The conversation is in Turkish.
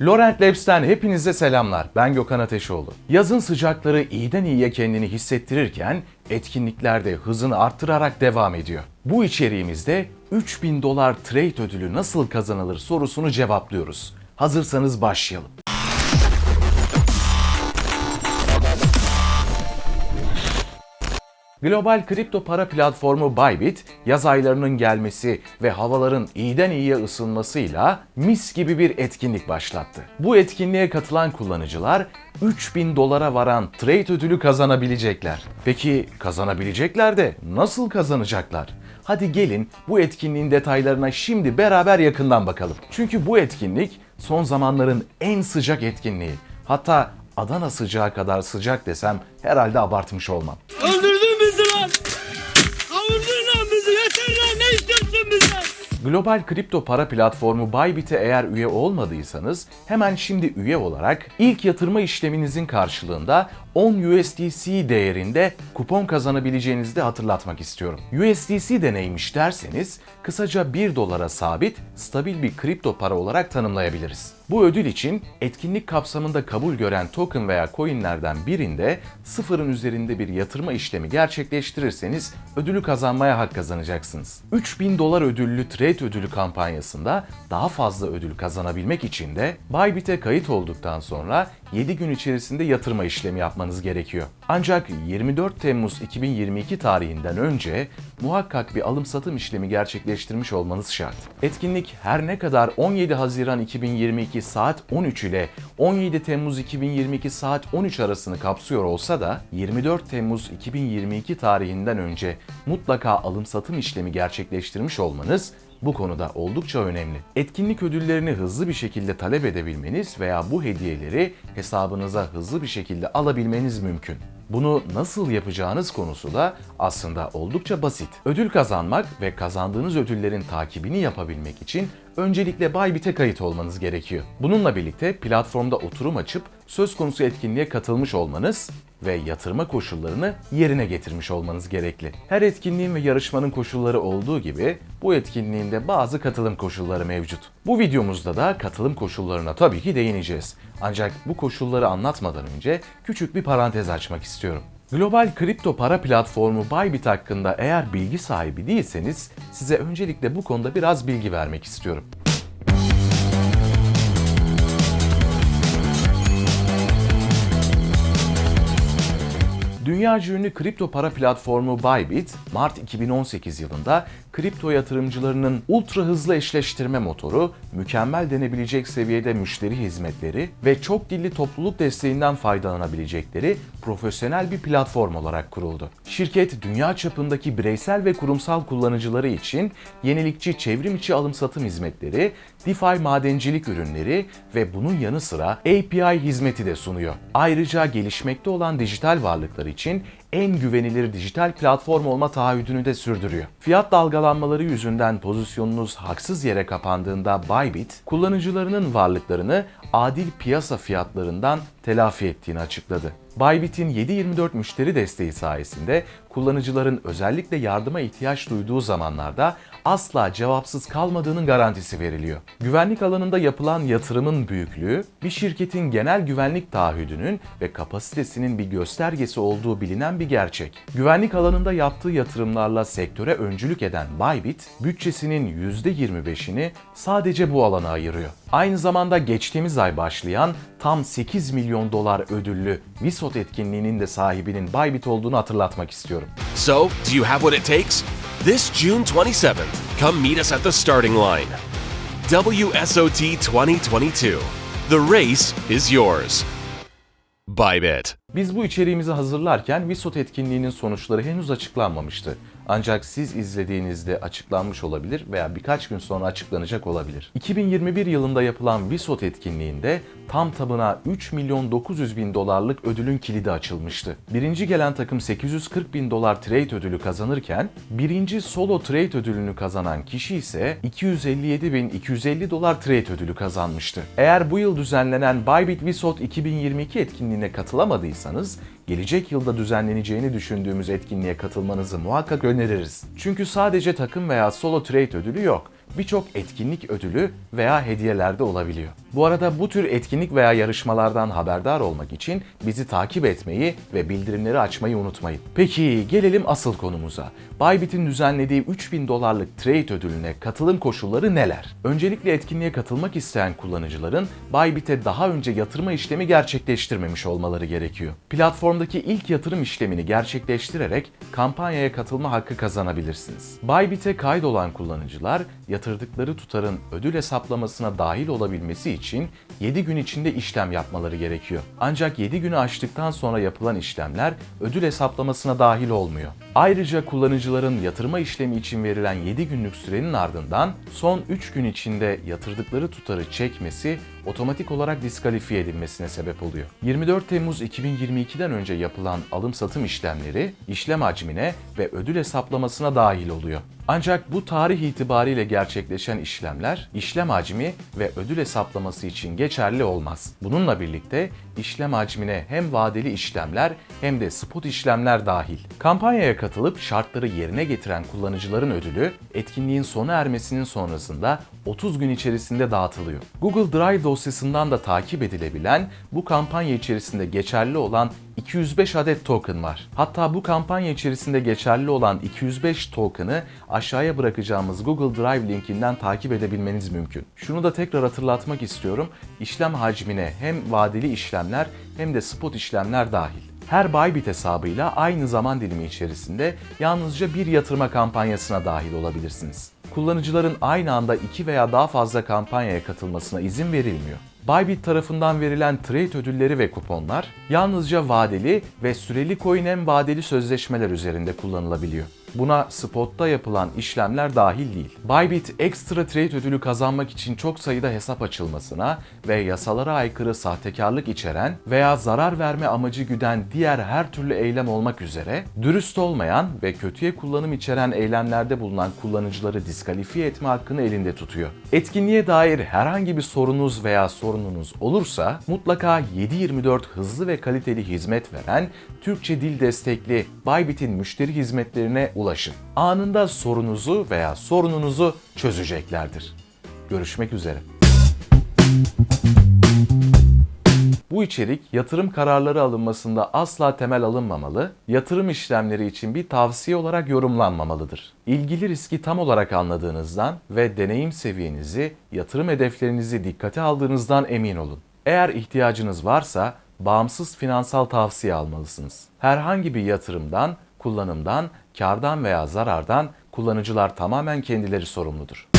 Laurent Labs'ten hepinize selamlar. Ben Gökhan Ateşoğlu. Yazın sıcakları iyiden iyiye kendini hissettirirken etkinlikler de hızını arttırarak devam ediyor. Bu içeriğimizde 3000 dolar trade ödülü nasıl kazanılır sorusunu cevaplıyoruz. Hazırsanız başlayalım. Global kripto para platformu Bybit, yaz aylarının gelmesi ve havaların iyiden iyiye ısınmasıyla mis gibi bir etkinlik başlattı. Bu etkinliğe katılan kullanıcılar 3000 dolara varan trade ödülü kazanabilecekler. Peki kazanabilecekler de nasıl kazanacaklar? Hadi gelin bu etkinliğin detaylarına şimdi beraber yakından bakalım. Çünkü bu etkinlik son zamanların en sıcak etkinliği. Hatta Adana sıcağı kadar sıcak desem herhalde abartmış olmam. Global kripto para platformu Bybit'e eğer üye olmadıysanız hemen şimdi üye olarak ilk yatırma işleminizin karşılığında 10 USDC değerinde kupon kazanabileceğinizi de hatırlatmak istiyorum. USDC de neymiş derseniz kısaca 1 dolara sabit, stabil bir kripto para olarak tanımlayabiliriz. Bu ödül için etkinlik kapsamında kabul gören token veya coinlerden birinde sıfırın üzerinde bir yatırma işlemi gerçekleştirirseniz ödülü kazanmaya hak kazanacaksınız. 3000 dolar ödüllü trade ödülü kampanyasında daha fazla ödül kazanabilmek için de Bybit'e kayıt olduktan sonra 7 gün içerisinde yatırma işlemi yapmanız gerekiyor. Ancak 24 Temmuz 2022 tarihinden önce muhakkak bir alım satım işlemi gerçekleştirmiş olmanız şart. Etkinlik her ne kadar 17 Haziran 2022 saat 13 ile 17 Temmuz 2022 saat 13 arasını kapsıyor olsa da 24 Temmuz 2022 tarihinden önce mutlaka alım satım işlemi gerçekleştirmiş olmanız bu konuda oldukça önemli. Etkinlik ödüllerini hızlı bir şekilde talep edebilmeniz veya bu hediyeleri hesabınıza hızlı bir şekilde alabilmeniz mümkün. Bunu nasıl yapacağınız konusu da aslında oldukça basit. Ödül kazanmak ve kazandığınız ödüllerin takibini yapabilmek için öncelikle Bybit'e kayıt olmanız gerekiyor. Bununla birlikte platformda oturum açıp söz konusu etkinliğe katılmış olmanız ve yatırma koşullarını yerine getirmiş olmanız gerekli. Her etkinliğin ve yarışmanın koşulları olduğu gibi bu etkinliğin de bazı katılım koşulları mevcut. Bu videomuzda da katılım koşullarına tabii ki değineceğiz. Ancak bu koşulları anlatmadan önce küçük bir parantez açmak istiyorum. Global kripto para platformu Bybit hakkında eğer bilgi sahibi değilseniz size öncelikle bu konuda biraz bilgi vermek istiyorum. Dünyaca ünlü kripto para platformu Bybit, Mart 2018 yılında kripto yatırımcılarının ultra hızlı eşleştirme motoru, mükemmel denebilecek seviyede müşteri hizmetleri ve çok dilli topluluk desteğinden faydalanabilecekleri profesyonel bir platform olarak kuruldu. Şirket dünya çapındaki bireysel ve kurumsal kullanıcıları için yenilikçi çevrim içi alım satım hizmetleri, DeFi madencilik ürünleri ve bunun yanı sıra API hizmeti de sunuyor. Ayrıca gelişmekte olan dijital varlıklar için en güvenilir dijital platform olma taahhüdünü de sürdürüyor. Fiyat dalgalanmaları yüzünden pozisyonunuz haksız yere kapandığında Bybit, kullanıcılarının varlıklarını adil piyasa fiyatlarından telafi ettiğini açıkladı. Bybit'in 7/24 müşteri desteği sayesinde kullanıcıların özellikle yardıma ihtiyaç duyduğu zamanlarda asla cevapsız kalmadığının garantisi veriliyor. Güvenlik alanında yapılan yatırımın büyüklüğü, bir şirketin genel güvenlik taahhüdünün ve kapasitesinin bir göstergesi olduğu bilinen bir gerçek. Güvenlik alanında yaptığı yatırımlarla sektöre öncülük eden Bybit, bütçesinin %25'ini sadece bu alana ayırıyor. Aynı zamanda geçtiğimiz ay başlayan tam 8 milyon dolar ödüllü Visot etkinliğinin de sahibinin Bybit olduğunu hatırlatmak istiyorum. So, do you have what it takes? This June 27th, come meet us at the starting line. WSOT 2022. The race is yours. Bybit. Biz bu içeriğimizi hazırlarken Visot etkinliğinin sonuçları henüz açıklanmamıştı. Ancak siz izlediğinizde açıklanmış olabilir veya birkaç gün sonra açıklanacak olabilir. 2021 yılında yapılan Visot etkinliğinde tam tamına 3 milyon 900 bin dolarlık ödülün kilidi açılmıştı. Birinci gelen takım 840 bin dolar trade ödülü kazanırken birinci solo trade ödülünü kazanan kişi ise 257 bin 250 dolar trade ödülü kazanmıştı. Eğer bu yıl düzenlenen Bybit Visot 2022 etkinliğine katılamadıysanız gelecek yılda düzenleneceğini düşündüğümüz etkinliğe katılmanızı muhakkak öneririz. Çünkü sadece takım veya solo trade ödülü yok. Birçok etkinlik ödülü veya hediyeler de olabiliyor. Bu arada bu tür etkinlik veya yarışmalardan haberdar olmak için bizi takip etmeyi ve bildirimleri açmayı unutmayın. Peki gelelim asıl konumuza. Bybit'in düzenlediği 3000 dolarlık trade ödülüne katılım koşulları neler? Öncelikle etkinliğe katılmak isteyen kullanıcıların Bybit'e daha önce yatırma işlemi gerçekleştirmemiş olmaları gerekiyor. Platformdaki ilk yatırım işlemini gerçekleştirerek kampanyaya katılma hakkı kazanabilirsiniz. Bybit'e kaydolan kullanıcılar yatırdıkları tutarın ödül hesaplamasına dahil olabilmesi için 7 gün içinde işlem yapmaları gerekiyor. Ancak 7 günü aştıktan sonra yapılan işlemler ödül hesaplamasına dahil olmuyor. Ayrıca kullanıcıların yatırma işlemi için verilen 7 günlük sürenin ardından son 3 gün içinde yatırdıkları tutarı çekmesi otomatik olarak diskalifiye edilmesine sebep oluyor. 24 Temmuz 2022'den önce yapılan alım-satım işlemleri işlem hacmine ve ödül hesaplamasına dahil oluyor. Ancak bu tarih itibariyle gerçekleşen işlemler işlem hacmi ve ödül hesaplaması için geçerli olmaz. Bununla birlikte işlem hacmine hem vadeli işlemler hem de spot işlemler dahil. Kampanyaya katılıp şartları yerine getiren kullanıcıların ödülü etkinliğin sona ermesinin sonrasında 30 gün içerisinde dağıtılıyor. Google Drive dosyasından da takip edilebilen bu kampanya içerisinde geçerli olan 205 adet token var. Hatta bu kampanya içerisinde geçerli olan 205 token'ı aşağıya bırakacağımız Google Drive linkinden takip edebilmeniz mümkün. Şunu da tekrar hatırlatmak istiyorum. İşlem hacmine hem vadeli işlemler hem de spot işlemler dahil. Her Bybit hesabıyla aynı zaman dilimi içerisinde yalnızca bir yatırma kampanyasına dahil olabilirsiniz. Kullanıcıların aynı anda iki veya daha fazla kampanyaya katılmasına izin verilmiyor. Bybit tarafından verilen trade ödülleri ve kuponlar yalnızca vadeli ve süreli coin hem vadeli sözleşmeler üzerinde kullanılabiliyor. Buna spotta yapılan işlemler dahil değil. Bybit ekstra trade ödülü kazanmak için çok sayıda hesap açılmasına ve yasalara aykırı sahtekarlık içeren veya zarar verme amacı güden diğer her türlü eylem olmak üzere dürüst olmayan ve kötüye kullanım içeren eylemlerde bulunan kullanıcıları diskalifiye etme hakkını elinde tutuyor. Etkinliğe dair herhangi bir sorunuz veya sorununuz olursa mutlaka 7/24 hızlı ve kaliteli hizmet veren Türkçe dil destekli Bybit'in müşteri hizmetlerine ulaşın. Anında sorunuzu veya sorununuzu çözeceklerdir. Görüşmek üzere. Bu içerik yatırım kararları alınmasında asla temel alınmamalı, yatırım işlemleri için bir tavsiye olarak yorumlanmamalıdır. İlgili riski tam olarak anladığınızdan ve deneyim seviyenizi, yatırım hedeflerinizi dikkate aldığınızdan emin olun. Eğer ihtiyacınız varsa bağımsız finansal tavsiye almalısınız. Herhangi bir yatırımdan, kullanımdan, kardan veya zarardan kullanıcılar tamamen kendileri sorumludur.